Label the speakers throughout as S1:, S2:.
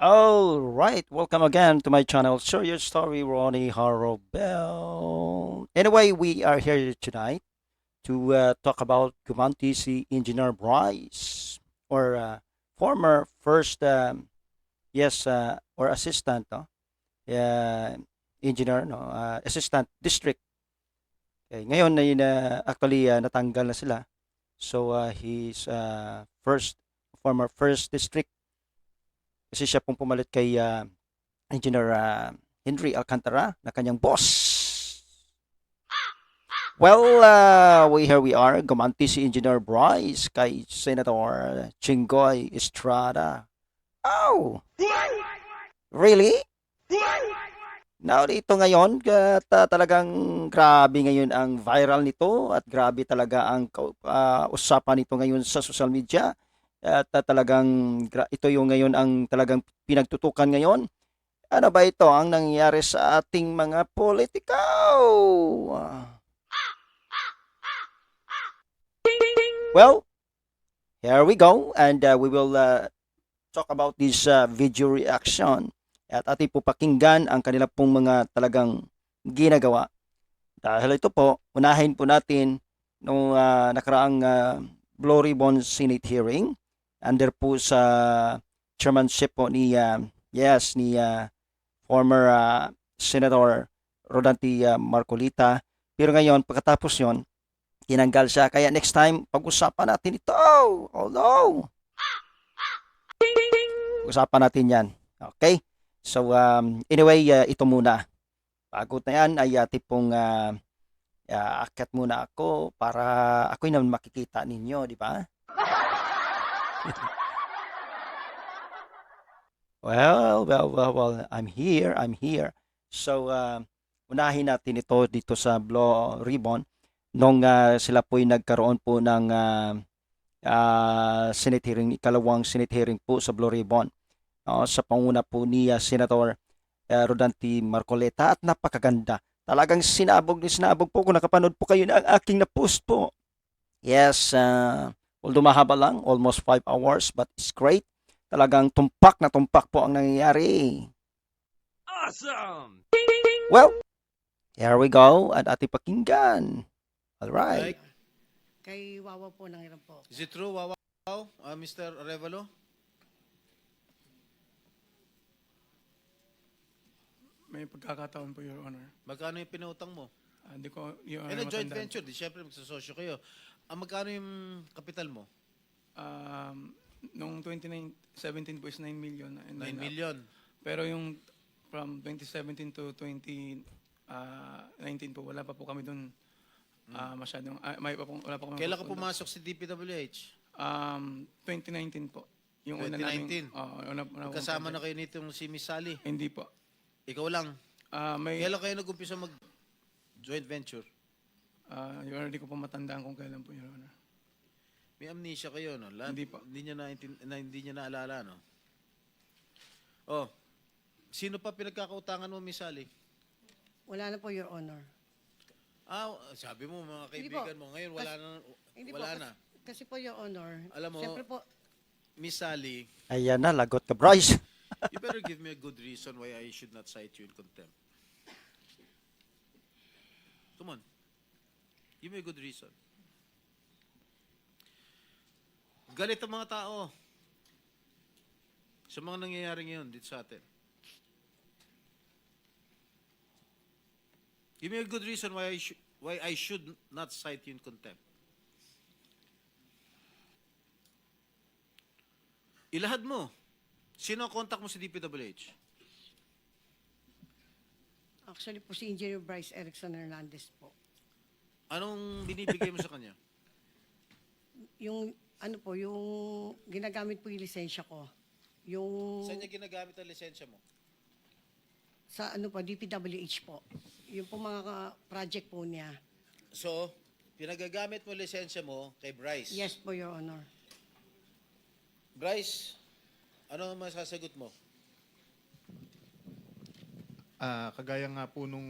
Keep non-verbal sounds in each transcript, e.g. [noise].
S1: All right, welcome again to my channel. Share your story, Ronnie Harrowbell. Anyway, we are here tonight to uh, talk about Gumanti si Engineer Bryce, or uh, former first, um, yes, uh, or assistant, no? Uh, engineer, no? Uh, assistant district. Okay, ngayon na uh, actually uh, natanggal na sila. So uh, he's uh, first former first district kasi siya pong pumalit kay uh, Engineer uh, Henry Alcantara na kanyang boss. Well, uh, we here we are. Gumanti si Engineer Bryce kay Senator Chingoy Estrada. Oh! Really? Now, dito ngayon, ta- talagang grabe ngayon ang viral nito at grabe talaga ang ah, usapan nito ngayon sa social media. At ah, talagang ito yung ngayon ang talagang pinagtutukan ngayon. Ano ba ito ang nangyayari sa ating mga politiko? Ah. Well, here we go and uh, we will uh, talk about this uh, video reaction at ating po pakinggan ang kanila pong mga talagang ginagawa. Dahil ito po, unahin po natin nung ah, nakaraang uh, Blue Ribbon Senate hearing under po sa chairmanship po ni ah, yes ni ah, former ah, Senator Rodanti ah, Marcolita. Pero ngayon pagkatapos 'yon, tinanggal siya. Kaya next time pag-usapan natin ito. No. Usapan natin 'yan. Okay? So um, anyway, ah, ito muna. Bago na 'yan ay uh, tipong ah, ah, akyat muna ako para ako'y naman makikita ninyo, di ba? [laughs] Well, well, well, well, I'm here, I'm here. So, uh, unahin natin ito dito sa Blue Ribbon. Nung uh, sila po'y nagkaroon po ng uh, uh, Senate hearing, ikalawang Senate hearing po sa Blue Ribbon. No, sa panguna po ni uh, Senator uh, Rodanti Marcoleta at napakaganda. Talagang sinabog ni sinabog po kung nakapanood po kayo ng aking na-post po. Yes, uh, although mahaba lang, almost 5 hours, but it's great. Talagang tumpak na tumpak po ang nangyayari.
S2: Awesome!
S1: Well, here we go at ating pakinggan. Alright.
S3: Mike,
S4: Kay Wawa po ng ilan po.
S3: is it true, Wawaw, uh, Mr. Arevalo?
S5: May pagkakataon po, Your Honor.
S3: Magkano yung pinautang mo?
S5: Ah, Hindi ko, Your
S3: Eh,
S5: Honor,
S3: na joint
S5: matandaan.
S3: venture, di syempre magsasosyo kayo. Ang magkano yung kapital mo?
S5: Um, nung 2017 po is 9 million. And
S3: 9
S5: then, ah,
S3: million.
S5: pero yung from 2017 to 2019 po, wala pa po kami doon ah, masyadong, ah, may pa po, wala pa kami.
S3: Hmm. Kailan ka pumasok si DPWH?
S5: Um, 2019 po. Yung una
S3: 2019?
S5: namin, oo, una, una
S3: Kasama na kayo nitong si Miss Sally.
S5: Hindi po.
S3: Ikaw lang.
S5: Ah, may,
S3: Kailan kayo nag-umpisa mag joint venture?
S5: Ah, Your Honor, hindi ko pa matandaan kung kailan po, Your Honor.
S3: May amnesia kayo, no? Lahat,
S5: Hindi pa.
S3: Hindi niya, na, na, hindi niya naalala, no? Oh, sino pa pinagkakautangan mo, Miss Sally?
S4: Wala na po, Your Honor.
S3: Ah, sabi mo, mga kaibigan mo, ngayon wala na,
S4: Hindi
S3: wala
S4: po,
S3: na.
S4: Kasi, kasi po, Your Honor.
S3: Alam mo-
S4: Siyempre po,
S3: Miss Sally,
S1: Ayan na, lagot ka, Bryce. [laughs]
S3: you better give me a good reason why I should not cite you in contempt. Come on. Give me a good reason. Galit ang mga tao sa mga nangyayari ngayon dito sa atin. Give me a good reason why I, should why I should not cite you in contempt. Ilahad mo. Sino ang contact mo sa DPWH?
S4: actually po si Engineer Bryce Erickson Hernandez po.
S3: Anong binibigay mo sa kanya? [laughs]
S4: Yung, ano po, yung ginagamit po yung lisensya ko. Yung
S3: Saan niya ginagamit ang lisensya mo?
S4: sa ano po, DPWH po. Yung po mga ka- project po niya.
S3: So, pinagagamit mo lisensya mo kay Bryce.
S4: Yes po, Your Honor.
S3: Bryce, ano ang masasagot mo?
S6: Ah, kagaya nga po nung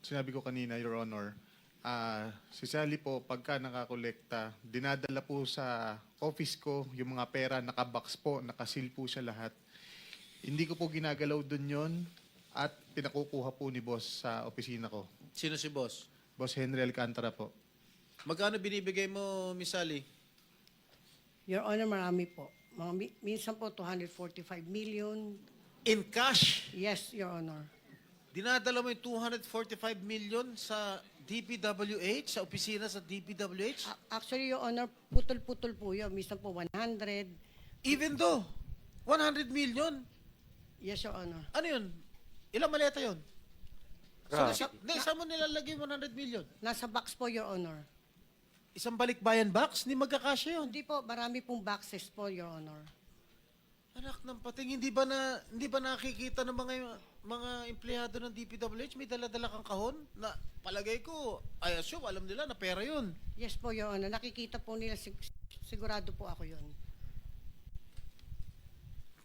S6: sinabi ko kanina, Your Honor, ah, si Sally po, pagka nakakolekta, dinadala po sa office ko yung mga pera, nakabox po, nakasil po siya lahat. Hindi ko po ginagalaw dun yon at pinakukuha po ni boss sa opisina ko.
S3: Sino si boss?
S6: Boss Henry Alcantara po.
S3: Magkano binibigay mo, Miss Sally?
S4: Your Honor, marami po. Mga, mi- minsan po 245 million.
S3: In cash,
S4: Yes, Your Honor.
S3: dinadala mo yung 245 million sa DPWH, sa opisina sa DPWH?
S4: A- Actually, Your Honor, putol-putol po yun. Minsan po 100.
S3: Even though, 100 million,
S4: Yes, Your Honor.
S3: ano yun? Ilang maleta yun? So,
S1: Grabe.
S3: nasa, na, saan mo nilalagay yung 100 million?
S4: Nasa box po, Your Honor.
S3: Isang balikbayan box? Hindi magkakasya yun.
S4: Hindi po, marami pong boxes po, Your Honor.
S3: Anak ng pating, hindi ba na hindi ba nakikita ng mga mga empleyado ng DPWH may dala-dala kang kahon na palagay ko I assume alam nila na pera 'yun.
S4: Yes po, Your Honor. Nakikita po nila, sig- sigurado po ako yun.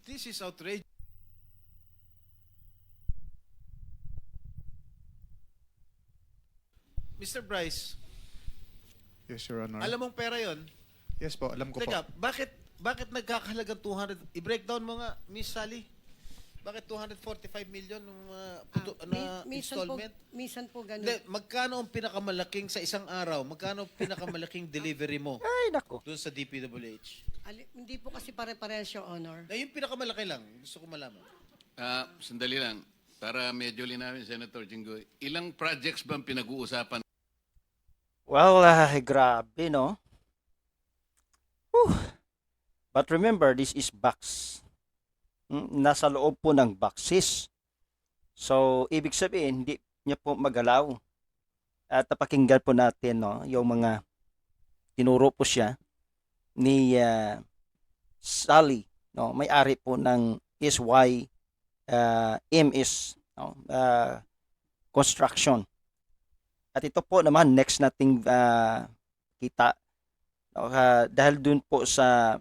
S3: This is outrageous. Mr. Bryce,
S6: Yes, Your Honor.
S3: alam mong pera 'yon?
S6: yes po, alam ko
S3: Teka,
S6: po.
S3: bakit bakit nagkakahalagang 200? I-breakdown mo nga, Miss Sally. Bakit 245 million ng mga puto-
S4: Ah,
S3: na
S4: mi- minsan po,
S3: installment?
S4: minsan po ganun.
S3: Hindi, magkano ang pinakamalaking sa isang araw? Magkano ang pinakamalaking [laughs] delivery mo
S1: Ay, nako.
S3: doon sa DPWH?
S4: Ali- hindi po kasi pare-parehas, Your Honor.
S3: Na yung pinakamalaki lang, gusto ko malaman.
S7: Ah, sandali lang. Para medyo linawin, Senator Jinggoy. Ilang projects bang pinag-uusapan
S1: Well, ah, grabe, no? Whew. But remember, this is box. Mm, Nasa loob po ng boxes. So, ibig sabihin, hindi niya po magalaw. At napakinggan po natin, no, yung mga tinuro po siya ni ah, Sally, no, may-ari po ng SY ah, MS, no, ah, construction. At ito po naman, next nating ah, kita. No, ah, dahil dun po sa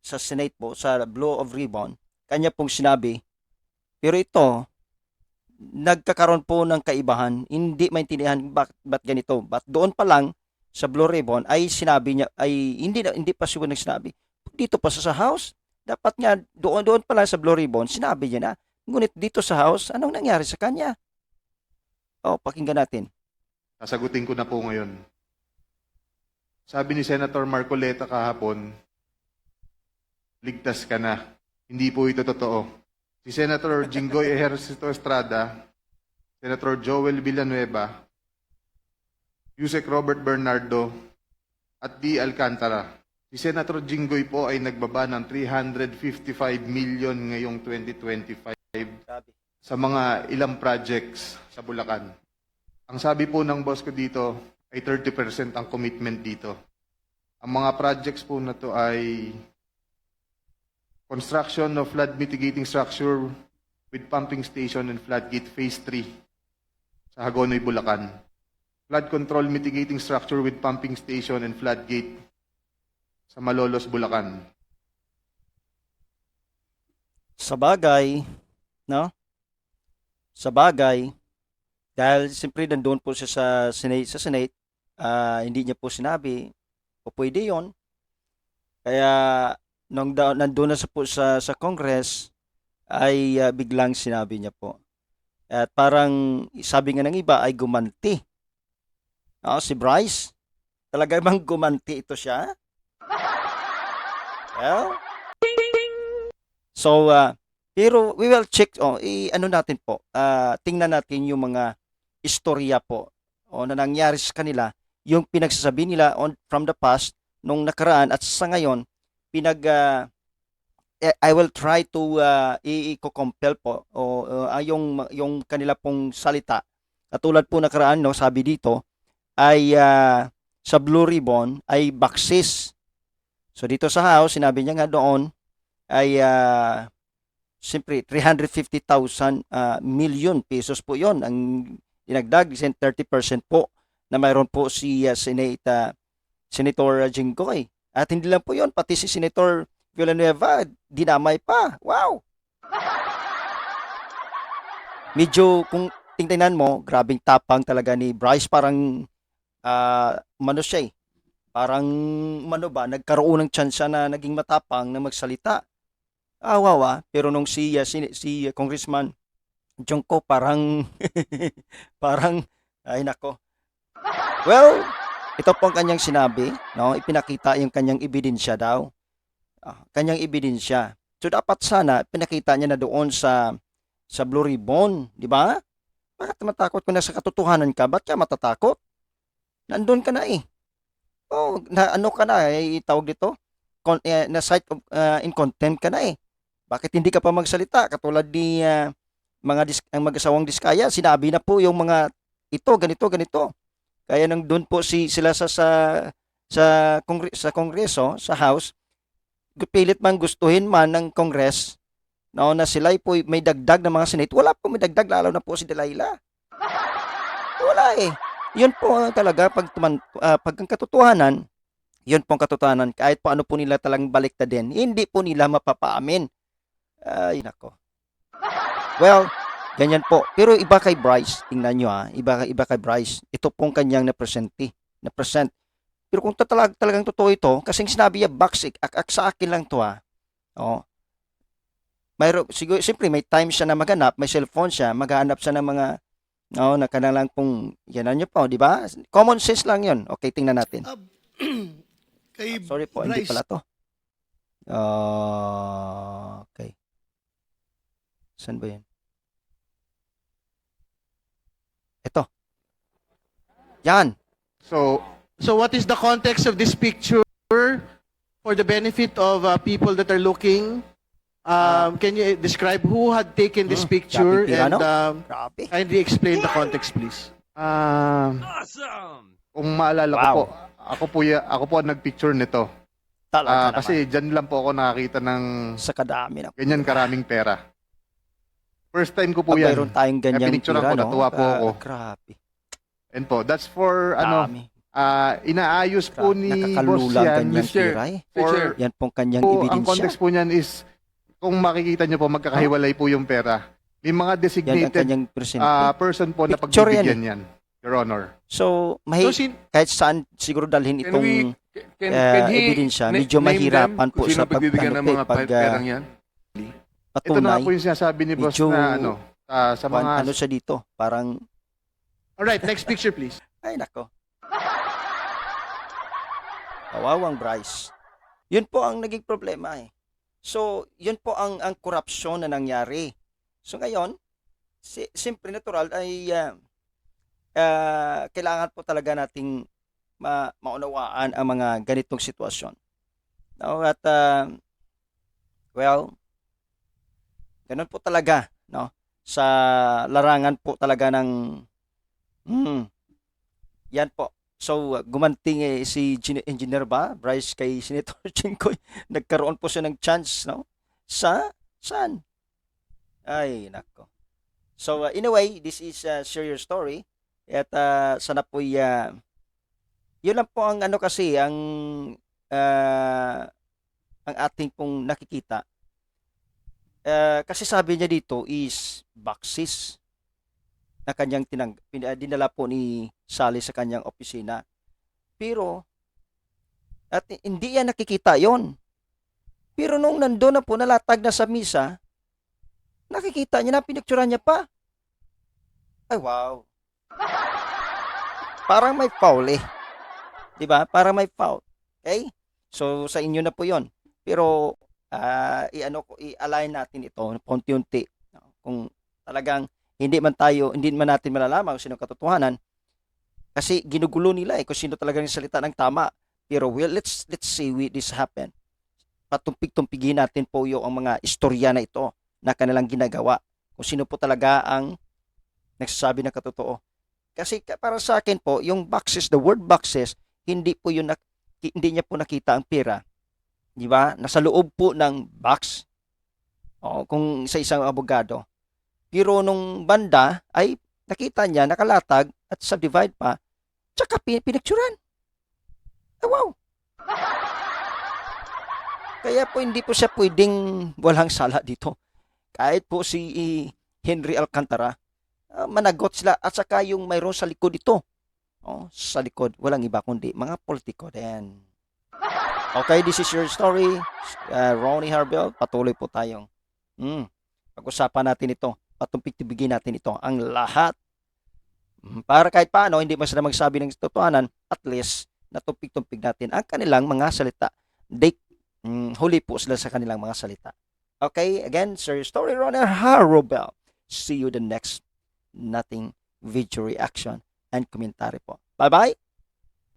S1: sa Senate po, sa Blow of Ribbon, kanya pong sinabi, pero ito, nagkakaroon po ng kaibahan, hindi maintindihan bak, ba't ganito. But doon pa lang, sa Blue Ribbon, ay sinabi niya, ay hindi, hindi pa siguro nagsabi, dito pa sa, House, dapat nga, doon, doon pa lang sa Blue Ribbon, sinabi niya na, ngunit dito sa House, anong nangyari sa kanya? O, pakinggan natin.
S6: Sasagutin ko na po ngayon. Sabi ni Senator Marcoleta kahapon, ligtas ka na. Hindi po ito totoo. Si Senator Jinggoy Ejercito Estrada, Senator Joel Villanueva, Yusek Robert Bernardo, at D. Alcantara. Si Senator Jinggoy po ay nagbaba ng 355 million ngayong 2025
S1: Sabi.
S6: sa mga ilang projects sa Bulacan. Ang sabi po ng boss ko dito ay 30% ang commitment dito. Ang mga projects po na to ay construction of flood mitigating structure with pumping station and floodgate phase 3 sa Hagonoy, Bulacan. Flood control mitigating structure with pumping station and floodgate sa Malolos, Bulacan.
S1: Sa bagay, no? Sa bagay, dahil siyempre nandun po siya sa Senate, sa Senate, ah, hindi niya po sinabi, o pwede yon. Kaya, nung da, nandun na sa, po sa, sa Congress, ay ah, biglang sinabi niya po. At parang, sabi nga ng iba, ay gumanti. No, si Bryce, talaga bang gumanti ito siya? Well, So, uh, pero we will check, oh, i, ano natin po, ah, tingnan natin yung mga istorya po o na nangyari sa kanila, yung pinagsasabi nila on, from the past, nung nakaraan at sa ngayon, pinag, ah, eh, I will try to uh, i-compel po o uh, yung, yung kanila pong salita. Katulad po nakaraan, no, sabi dito, ay ah, sa Blue Ribbon ay boxes. So dito sa house, sinabi niya nga doon, ay ah, siyempre 350,000 ah, million pesos po yon ang dinagdag 30% po na mayroon po si ah, Senate ah, Senator Jinggoy at hindi lang po yon pati si Senator Villanueva dinamay pa. Wow! Medyo kung tingnan mo grabing tapang talaga ni Bryce. Parang ah mano siya eh. Parang mano ba nagkaroon ng tsansa na naging matapang na magsalita. Awawa. Pero nung si, uh, si, si uh, Congressman Jungko parang, [laughs] parang, ay nako. Well, ito po ang kanyang sinabi, no? Ipinakita yung kanyang ebidensya daw. Ah, kanyang ebidensya. So dapat sana pinakita niya na doon sa sa Blue Ribbon, di ba? Bakit matakot kung nasa katotohanan ka? Ba't ka matatakot? Nandun ka na eh. Oh, na ano ka na eh, tawag dito? Con, eh, na site of, uh, in contempt ka na eh. Bakit hindi ka pa magsalita? Katulad ni ah, mga dis- ang mag-asawang diskaya, sinabi na po yung mga ito, ganito, ganito. Kaya nang doon po si sila sa sa sa kongre, sa kongreso, sa house, pilit man gustuhin man ng Congress no, na sila po may dagdag ng mga senate, wala po may dagdag, lalo na po si Delilah. Wala eh. Yun po talaga, pag, tuman, ah, pag ang katotohanan, yun po ang katotohanan, kahit paano po nila talang baliktad din, hindi po nila mapapaamin. Ay, nako. Well, ganyan po. Pero iba kay Bryce, tingnan nyo ha, iba, iba kay Bryce. Ito pong kanyang na-present, na present. Pero kung talagang, talagang totoo ito, kasing sinabi niya, baksik, ak, ak sa akin lang to ha. Oo. Mayro, siguro, siyempre may time siya na maghanap, may cellphone siya, maghanap siya ng mga, no, na kanilang pong, yan nyo po, di ba? Common sense lang yun. Okay, tingnan natin. [clears throat]
S3: Ah, kay
S1: Sorry po, hindi
S3: Bryce,
S1: pala to. Ah, okay. Saan ba yan? Ito. Yan.
S6: So,
S3: So what is the context of this picture for the benefit of uh, people that are looking? Um, can you describe who had taken this
S1: Hmm,
S3: picture
S1: Tirano?
S3: and um,
S1: Grabe.
S3: kindly explain the context, please?
S6: ah,
S2: Awesome!
S6: kung maalala ko
S1: Wow.
S6: po, ako po, ya- ako po ang nagpicture nito.
S1: Talaga
S6: Ah,
S1: naman.
S6: kasi dyan lang po ako nakakita ng
S1: sa kadami na.
S6: ganyan karaming pera. First time ko po
S1: Pag
S6: yan.
S1: mayroon tayong ganyang
S6: pinicturean ko,
S1: no?
S6: natuwa po
S1: Ah,
S6: ako.
S1: Grabe.
S6: And po, that's for, ano,
S1: Dami.
S6: ah, inaayos po ni Boss
S1: Nakakalulang
S6: yan.
S1: ganyang
S7: Mr.
S1: eh.
S6: For,
S1: Yan pong kanyang
S6: po, ang
S1: ebidensya.
S6: context po niyan is, kung makikita niyo po, magkakahiwalay po yung pera. May mga
S1: Yan ang
S6: designated
S1: kanyang
S6: ah, person po na
S1: Picture yan
S6: pagbibigyan yan, Your Honor.
S1: so, mahi,
S3: So, sin-
S1: kahit saan siguro dalhin
S7: Can
S1: itong
S7: we, can,
S1: eh,
S7: can he
S1: ebidensya,
S7: na-
S1: medyo
S7: name
S1: mahirapan
S7: them
S1: po
S7: kung sino
S1: sa
S7: pagbibigyan ng mga
S1: pag,
S7: pa-
S1: ah,
S7: perang yan?
S6: Ito na
S1: patunay.
S6: po yung sinasabi ni Boss
S1: Medyo,
S6: na, ano, ah, sa
S1: Kwan-
S6: mga,
S1: ano siya dito? Parang,
S3: Alright, next picture, please. [laughs]
S1: ay nako. Kawawang Bryce. Yun po ang naging problema eh. So, yun po ang ang korupsyon na nangyari. So ngayon, si, simple natural ay ah, ah, kailangan po talaga nating ma, maunawaan ang mga ganitong sitwasyon. No, at ah, well, ganun po talaga, no? Sa larangan po talaga ng hmm, yan po. So, gumanting eh, si Gin- engineer ba, Bryce kay Senator [laughs] Chinkoy, nagkaroon po siya ng chance, no? Sa, saan? Ay, nako. So, uh, in a this is a serious story. At uh, sana po, uh, yun lang po ang ano kasi, ang, uh, ang ating pong nakikita. Uh, kasi sabi niya dito is boxes na kanyang tinang, uh, dinala po ni Sally sa kanyang opisina. Pero, at hindi yan nakikita yon. Pero nung nandun na po, nalatag na sa misa, nakikita niya na, pinicturan niya pa. Ay, wow. Parang may foul eh. 'Di ba? Parang may foul. Okay? So, sa inyo na po yon. Pero, ah, i-ano i-align natin ito, unti-unti. Kung talagang hindi man tayo, hindi man natin malalaman kung sino katotohanan, kasi ginugulo nila eh kung sino talaga yung salita ng tama. Pero well, let's let's see we, this happen. Patumpig-tumpigin natin po yung ang mga istorya na ito na kanilang ginagawa. Kung sino po talaga ang nagsasabi ng katotoo. Kasi ka- para sa akin po, yung boxes, the word boxes, hindi po yun hindi niya po nakita ang pera. Di ba? Nasa loob po ng box. O, kung sa isang abogado. Pero nung banda ay nakita niya nakalatag at subdivide pa tsaka pin- pinicturan. Ah, wow. Kaya po hindi po siya pwedeng walang sala dito. Kahit po si Henry Alcantara, ah, managot sila at saka yung mayroon sa likod ito. Oh, sa likod, walang iba kundi mga politiko din. Okay, this is your story. Uh, Ronnie Harbel, patuloy po tayong mm, pag-usapan natin ito. Patumpik-tibigin natin ito. Ang lahat. Mm, Para kahit paano, hindi man sila magsabi ng totohanan, at least natumpik-tumpik natin ang kanilang mga salita. They, mm, huli po sila sa kanilang mga salita. Okay, again, Sir Story Runner Harobel. See you the next nothing video reaction and commentary po. Bye-bye.